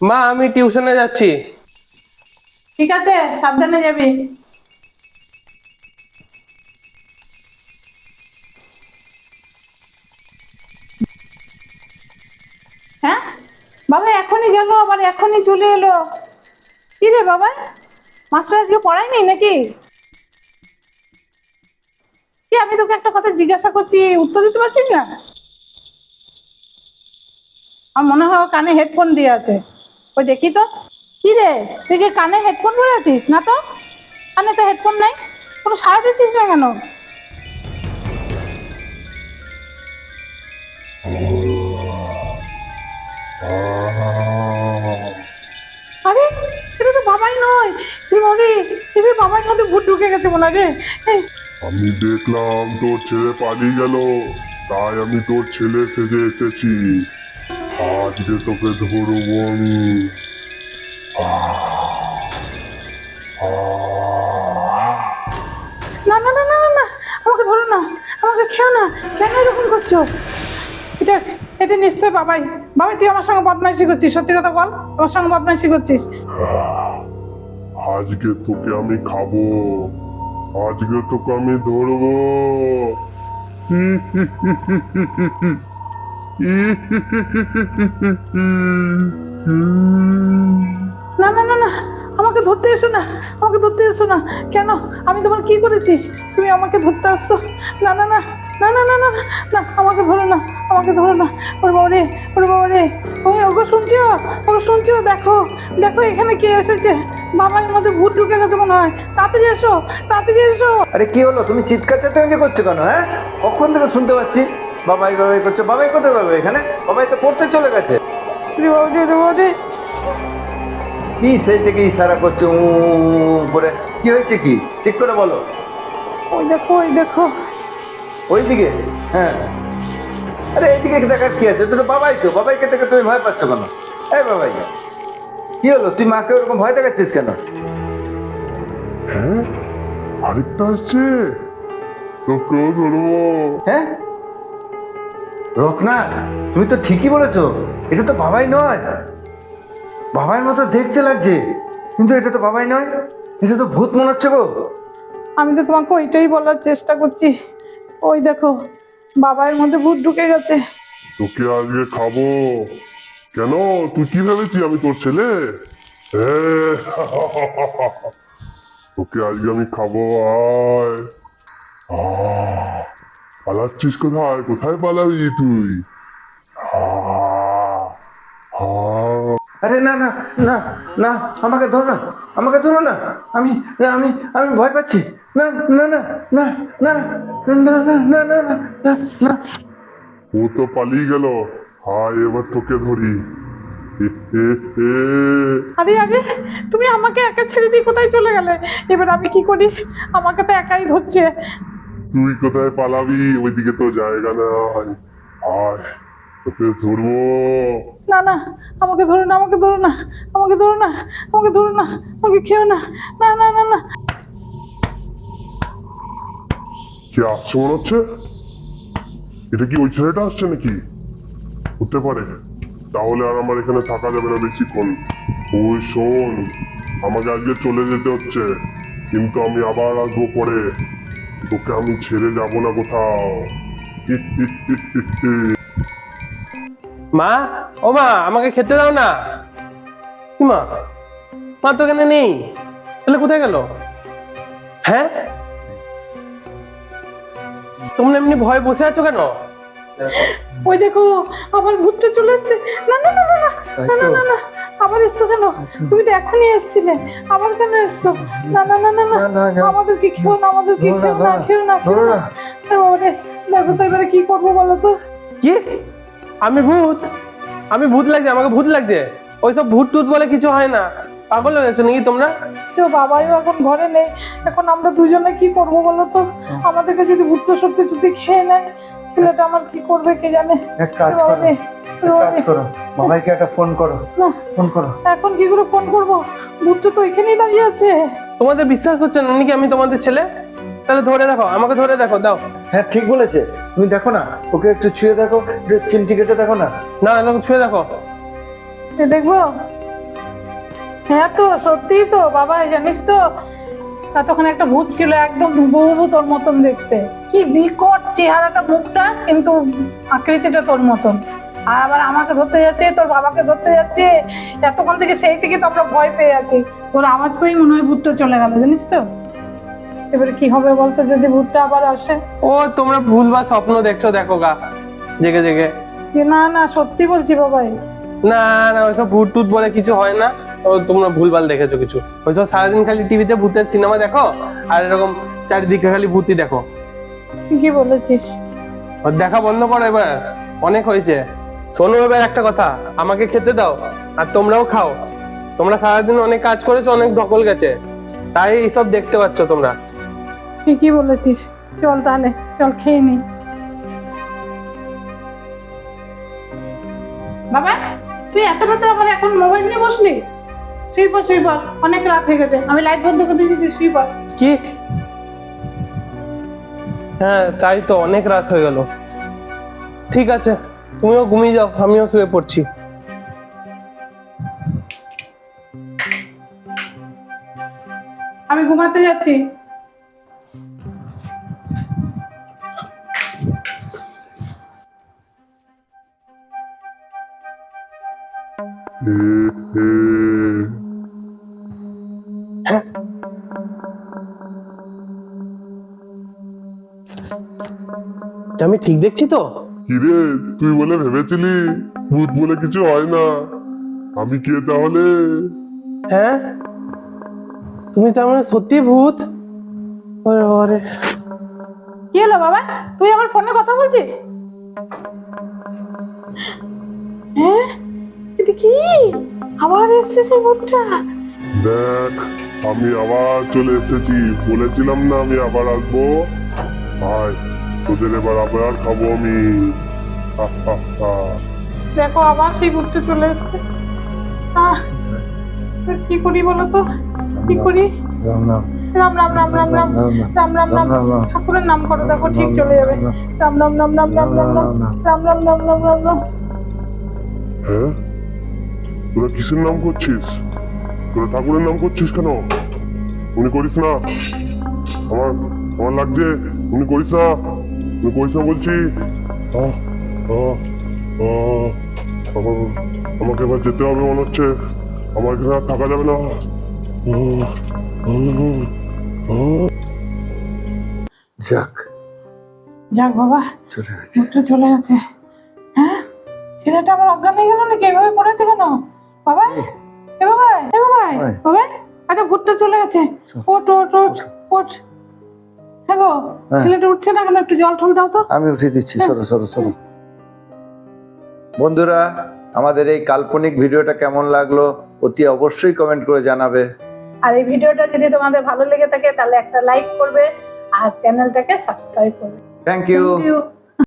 মা, আমি টিউশনে যাচ্ছি। ঠিক আছে, সাবধানে যাবি। হ্যাঁ? বাবা, এখনই গেল, আবার এখনই চলে এলো। কি রে বাবা? মাস্টার আজকে পড়ায়নি নাকি? কি, আমি তোকে একটা কথা জিজ্ঞাসা করছি, উত্তর দিতে পারছিস না? আমার মনে হয় কানে হেডফোন দিয়ে আছে। ওই দেখি তো। কি রে? তুই কি কানে হেডফোন পরে আছিস? না তো? কানে তো হেডফোন নাই। কোনো সারা দিচ্ছিস না কেন? আরে, এটা তো বাবাই নয়। তুই মনে এটা বাবার মধ্যে ভূত ঢুকে গেছে মনে রে। আমি দেখলাম তোর ছেলে পালিয়ে গেল। তাই আমি তোর ছেলে সেজে এসেছি। আজকে তোকে ধরবো আমি। না না না না না না আমাকে ধরো না আমাকে খেও না। কেন এরকম করছ? এটা এটা নিশ্চয় বাবাই। বাবাই তুই আমার সঙ্গে বদমাইশি করছিস সত্যি কথা বল আমার সঙ্গে বদমাইশি করছিস। আজকে তোকে আমি খাব আজকে তোকে আমি ধরবো। না না না না আমাকে ধরতে এসো না আমাকে ধরতে এসো না কেন আমি তোমার কি করেছি তুমি আমাকে ধরতে আসছো না না না না না না না না, আমাকে ধরো না আমাকে ধরো না ওর বাবা রে ওর বাবা রে ওই ওগো শুনছো ওগো শুনছো দেখো দেখো এখানে কে এসেছে বাবার মধ্যে ভূত ঢুকে গেছে মনে হয় তাড়াতাড়ি এসো তাড়াতাড়ি এসো আরে কি হলো তুমি চিৎকার চেঁচামেচি করছ কেন হ্যাঁ কখন থেকে শুনতে পাচ্ছি বাবাই বাবাই করছ বাবাই কোথায় পাবে এখানে? বাবাই তো পড়তে চলে গেছে। কি সেই থেকে ইশারা করছ? উ করে। কি হয়েছে কি? ঠিক করে বলো। ওই দেখো ওই দেখো। ওইদিকে? হ্যাঁ। আরে এইদিকে দেখার কি আছে? ওটা তো বাবাই তো। বাবাইকে দেখে তুমি ভয় পাচ্ছ কেন? এই বাবাই। কি হলো? তুই মাকে ওরকম ভয় দেখাচ্ছিস কেন? হ্যাঁ আরেকটা ধরবো হ্যাঁ? রত্না তুমি তো ঠিকই বলেছ এটা তো বাবাই নয়। বাবাইয়ের মতো দেখতে লাগছে কিন্তু এটা তো বাবাই নয় এটা তো ভূত মনে হচ্ছে গো। আমি তো তোমাকে ওইটাই বলার চেষ্টা করছি। ওই দেখো বাবার মধ্যে ভূত ঢুকে গেছে। তোকে আজকে খাব। কেন? তুই কি ভেবেছি আমি তোর ছেলে? হ্যাঁ। তোকে আজকে আমি খাব আয়। আহ, পালাচ্ছিস কোথায় কোথায় পালাবি তুই আরে না না না না আমাকে ধরো না আমাকে ধরো না আমি না আমি আমি ভয় পাচ্ছি না না না না না না না না না না না না ও তো পালিয়ে গেল হায় এবার তোকে ধরি হে, হে, হে। আরে আরে তুমি আমাকে একা ছেড়ে দিয়ে কোথায় চলে গেলে এবার আমি কি করি আমাকে তো একাই ধরছে তুই কোথায় পালাবি ওইদিকে তো জায়গা নাই আয় তোকে ধরবো না না আমাকে ধরো না আমাকে ধরো না আমাকে ধরো না আমাকে ধরো না আমাকে খেও না না না না না কি আসছে মনে হচ্ছে এটা কি ওই ছেলেটা আসছে নাকি হতে পারে তাহলে আর আমার এখানে থাকা যাবে না বেশিক্ষণ ওই শোন আমাকে আজকে চলে যেতে হচ্ছে কিন্তু আমি আবার আসব পরে তোকে আমি ছেড়ে যাব না কোথাও। মা ও মা আমাকে খেতে দাও না। মা? মা তো এখানে নেই। তাহলে কোথায় গেল? হ্যাঁ? তোমরা এমনি ভয় বসে আছো কেন? ওই দেখো আবার ভূতটা চলে এসছে। না না না না না তাই না তো। না না না। আবার এসছো কেন? তুমি তো এখনই এসছিলে। আবার কেন এসছো? না না না না। আমাদেরকে খেও না আমাদেরকে ধরো না, খেও না খেও না। না। এ বাবা রে, দেখো তো এবারে কি করব বলো তো? কি? আমি ভূত? আমি ভূত লাগছে আমাকে ভূত লাগছে? ওইসব ভূত টুত বলে কিছু হয় না। পাগল হয়ে গেছো নাকি তোমরা? তো বাবাইও এখন ঘরে নেই। এখন আমরা দুজনে কি করব বলো তো? আমাদেরকে যদি ভূত সত্যি যদি খেয়ে নেয় ছেলেটা আমার কি করবে কে জানে? এক কাজ এ কাজ করো। বাবাইকে একটা ফোন করো। না ফোন করো। এখন কি করে ফোন করব? ভূতটা তো এখানেই দাঁড়িয়ে আছে। তোমাদের বিশ্বাস হচ্ছে না নাকি আমি তোমাদের ছেলে? তাহলে ধরে দেখো আমাকে ধরে দেখো দাও। হ্যাঁ ঠিক বলেছে। তুমি দেখো না ওকে একটু ছুঁয়ে দেখো চিমটি কেটে দেখো না। না এরকম ছুঁয়ে দেখো। দেখব? হ্যাঁ তো সত্যিই তো বাবা জানিস তো? এতক্ষণ একটা ভূত ছিল একদম হুবহু তোর মতন দেখতে। কি বিকট চেহারাটা মুখটা কিন্তু আকৃতিটা তোর মতন। আর আবার আমাকে ধরতে যাচ্ছে তোর বাবাকে ধরতে যাচ্ছে। এতক্ষণ থেকে সেই থেকে তো আমরা ভয় পেয়ে আছি। তোর আওয়াজ পেয়েই মনে হয় ভূতটা চলে গেল জানিস তো? এবারে কি হবে বলতো যদি ভূতটা আবার আসে? ও তোমরা ভুল বা স্বপ্ন দেখছ দেখো গা। জেগে জেগে। না না সত্যি বলছি বাবাই না না ওইসব ভূত টুত বলে কিছু হয় না। ও তোমরা ভুলভাল দেখেছ কিছু। ওইসব সারাদিন খালি টিভিতে ভূতের সিনেমা দেখো আর এরকম চারিদিকে খালি ভূতই দেখো। কি বলেছিস। দেখা বন্ধ করো এবার। অনেক হয়েছে। শোনো এবার একটা কথা আমাকে খেতে দাও আর তোমরাও খাও। তোমরা সারাদিন অনেক কাজ করেছ অনেক ধকল গেছে। তাই এইসব দেখতে পাচ্ছ তোমরা। ঠিকই বলেছিস। চল তাহলে চল খেয়ে নি। বাবা তুই এত রাতে আবার এখন মোবাইল নিয়ে বসলি? শুই পর শুই পর অনেক রাত হয়ে গেছে। আমি লাইট বন্ধ করে দিয়েছি তুই শুই পর কি? হ্যাঁ তাই তো অনেক রাত হয়ে গেল। ঠিক আছে। তুমিও ঘুমিয়ে যাও আমিও শুয়ে পড়ছি। আমি ঘুমাতে যাচ্ছি। আমি ঠিক দেখছি তো? কিরে তুই বলে ভেবেছিলি? ভূত বলে কিছু হয় না। আমি কে তাহলে? হ্যাঁ? তুমি তার মানে সত্যি ভূত? ওরে ওরে কি হলো বাবা? তুই আমার ফোনে কথা বলছিস? হ্যাঁ? এটা কি? আবার এসছে সেই ভূতটা? দেখ আমি আবার চলে এসেছি। বলেছিলাম না আমি আবার আসব। ভাই তোদের এবার আবার খাব আমি হা, হা, হা। দেখো আবার সেই ভূতটা চলে এসছে কি করি বলো তো কি করি রাম রাম রাম রাম রাম রাম রাম রাম রাম রাম রাম রাম। ঠাকুরের নাম করো দেখো ঠিক চলে যাবে রাম রাম রাম রাম রাম রাম রাম রাম রাম রাম রাম রাম রাম হ্যাঁ তোরা কিসের নাম করছিস তোরা ঠাকুরের নাম করছিস কেন উনি করিস না আমার আমার লাগছে উনি করিস না করিস বলছি আহ, আহ, আহ, আমার- আমাকে এবার যেতে হবে মনে হচ্ছে। আমার এখানে আর থাকা যাবে না। যাক। যাক বাবা চলে গেছে। চলে গেছে। হ্যাঁ? ছেলেটা আবার অজ্ঞান হয়ে গেল নাকি? এভাবে পড়েছে কেন? বাবা এ বাবা এ বাবা বাবা আচ্ছা ভূতটা চলে গেছে। ওট ওট ওট ওট হ্যাঁ গো হ্যাঁ। ছেলেটা উঠছে না? কেন একটু জল ঠল দাও তো। আমি উঠিয়ে দিচ্ছি সরো সরো সরো। বন্ধুরা আমাদের এই কাল্পনিক ভিডিওটা কেমন লাগল অতি অবশ্যই কমেন্ট করে জানাবে। আর এই ভিডিওটা যদি তোমাদের ভালো লেগে থাকে তাহলে একটা লাইক করবে আর চ্যানেলটাকে সাবস্ক্রাইব করবে। Thank you.